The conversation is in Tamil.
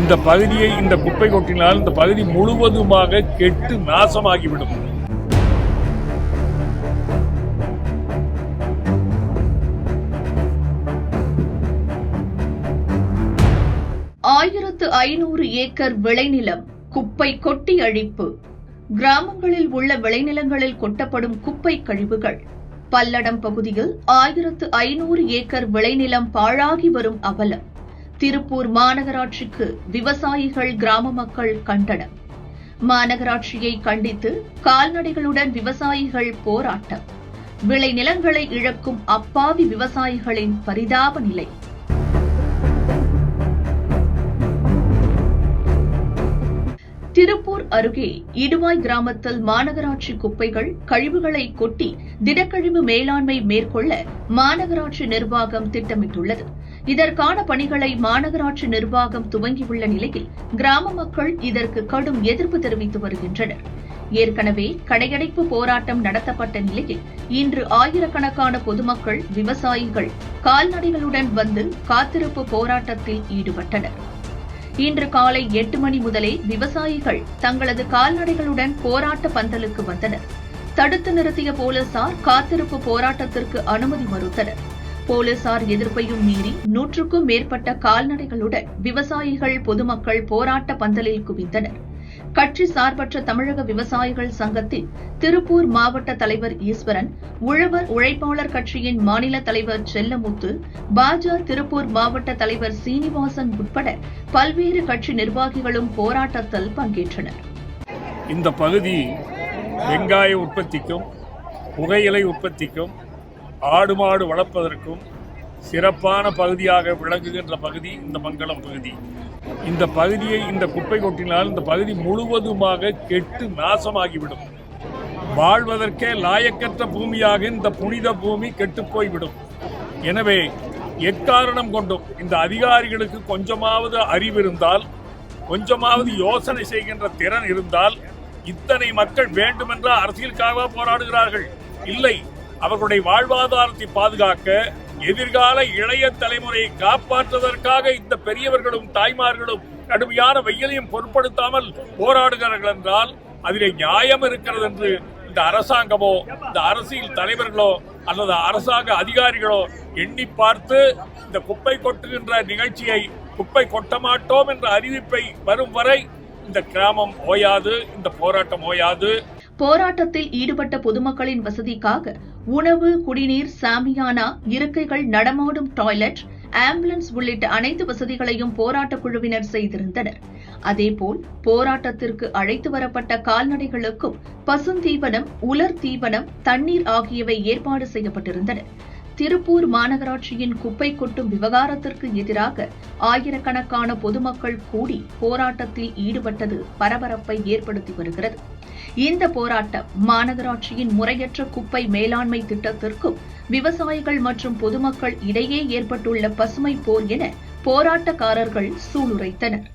இந்த பகுதியை இந்த குப்பை கொட்டினால் இந்த பகுதி முழுவதுமாக கெட்டு நாசமாகிவிடும். ஆயிரத்து ஐநூறு ஏக்கர் விளைநிலம் குப்பை கொட்டி அழிப்பு. கிராமங்களில் உள்ள விளைநிலங்களில் கொட்டப்படும் குப்பை கழிவுகள். பல்லடம் பகுதியில் ஆயிரத்து ஐநூறு ஏக்கர் விளைநிலம் பாழாகி வரும் அவலம். திருப்பூர் மாநகராட்சிக்கு விவசாயிகள் கிராம மக்கள் கண்டனம். மாநகராட்சியை கண்டித்து கால்நடைகளுடன் விவசாயிகள் போராட்டம். விளைநிலங்களை இழக்கும் அப்பாவி விவசாயிகளின் பரிதாப நிலை. திருப்பூர் அருகே இடுவாய் கிராமத்தில் மாநகராட்சி குப்பைகள் கழிவுகளை கொட்டி திடக்கழிவு மேலாண்மை மேற்கொள்ள மாநகராட்சி நிர்வாகம் திட்டமிட்டுள்ளது. இதற்கான பணிகளை மாநகராட்சி நிர்வாகம் துவங்கியுள்ள நிலையில் கிராம மக்கள் இதற்கு கடும் எதிர்ப்பு தெரிவித்து வருகின்றனர். ஏற்கனவே கடையடைப்பு போராட்டம் நடத்தப்பட்ட நிலையில் இன்று ஆயிரக்கணக்கான பொதுமக்கள் விவசாயிகள் கால்நடைகளுடன் வந்து காத்திருப்பு போராட்டத்தில் ஈடுபட்டனர். இன்று காலை எட்டு மணி முதலே விவசாயிகள் தங்களது கால்நடைகளுடன் போராட்ட பந்தலுக்கு வந்தனர். தடுத்து நிறுத்திய போலீசார் காத்திருப்பு போராட்டத்திற்கு அனுமதி மறுத்தனர். போலீசார் எதிர்ப்பையும் மீறி நூற்றுக்கும் மேற்பட்ட கால்நடைகளுடன் விவசாயிகள் பொதுமக்கள் போராட்ட பந்தலில் குவிந்தனர். கட்சி சார்பற்ற தமிழக விவசாயிகள் சங்கத்தின் திருப்பூர் மாவட்ட தலைவர் ஈஸ்வரன் உழவர் உழைப்பாளர் கட்சியின் மாநில தலைவர் செல்லமுத்து பாஜ திருப்பூர் மாவட்ட தலைவர் சீனிவாசன் உட்பட பல்வேறு கட்சி நிர்வாகிகளும் போராட்டத்தில் பங்கேற்றனர். இந்த பகுதி வெங்காய உற்பத்திக்கும் புகையிலை உற்பத்திக்கும் ஆடு மாடு வளர்ப்பதற்கும் சிறப்பான பகுதியாக விளங்குகின்ற பகுதி இந்த மங்களம் பகுதி. இந்த பகுதியை இந்த குப்பை கொட்டினால் இந்த பகுதி முழுவதுமாக கெட்டு நாசமாகிவிடும். வாழ்வதற்கே லாயக்கற்ற பூமியாக இந்த புனித பூமி கெட்டுப் போய்விடும். எனவே எக்காரணம் கொண்டும் இந்த அதிகாரிகளுக்கு கொஞ்சமாவது அறிவு இருந்தால் கொஞ்சமாவது யோசனை செய்கின்ற திறன் இருந்தால் இத்தனை மக்கள் வேண்டுமென்றால் அரசியலுக்காக போராடுகிறார்கள்? இல்லை. அவர்களுடைய வாழ்வாதாரத்தை பாதுகாக்க எதிர்கால இளைய தலைமுறையை காப்பாற்றுவதற்காக இந்த பெரியவர்களும் தாய்மார்களும் கடுமையான வெயிலையும் பொருட்படுத்தாமல் போராடுகிறார்கள் என்றால் அதிலே நியாயம் இருக்கிறது என்று இந்த அரசாங்கமோ இந்த அரசியல் தலைவர்களோ அல்லது அரசாங்க அதிகாரிகளோ எண்ணி பார்த்து இந்த குப்பை கொட்டுகின்ற நிகழ்ச்சியை குப்பை கொட்ட மாட்டோம் என்ற அறிவிப்பை வரும் வரை இந்த கிராமம் ஓயாது இந்த போராட்டம் ஓயாது. போராட்டத்தில் ஈடுபட்ட பொதுமக்களின் வசதிக்காக உணவு குடிநீர் சாமியானா இருக்கைகள் நடமாடும் டாய்லெட் ஆம்புலன்ஸ் உள்ளிட்ட அனைத்து வசதிகளையும் போராட்டக் குழுவினர் செய்திருந்தனர். அதேபோல் போராட்டத்திற்கு அழைத்து வரப்பட்ட கால்நடைகளுக்கும் பசுந்தீவனம் உலர் தீவனம் தண்ணீர் ஆகியவை ஏற்பாடு செய்யப்பட்டிருந்தன. திருப்பூர் மாநகராட்சியின் குப்பை கொட்டும் விவகாரத்திற்கு எதிராக ஆயிரக்கணக்கான பொதுமக்கள் கூடி போராட்டத்தில் ஈடுபட்டது பரபரப்பை ஏற்படுத்தி வருகிறது. இந்த போராட்டம் மாநகராட்சியின் முறையற்ற குப்பை மேலாண்மை திட்டத்திற்கும் விவசாயிகள் மற்றும் பொதுமக்கள் இடையே ஏற்பட்டுள்ள பசுமை போர் என போராட்டக்காரர்கள் சூளுரைத்தனர்.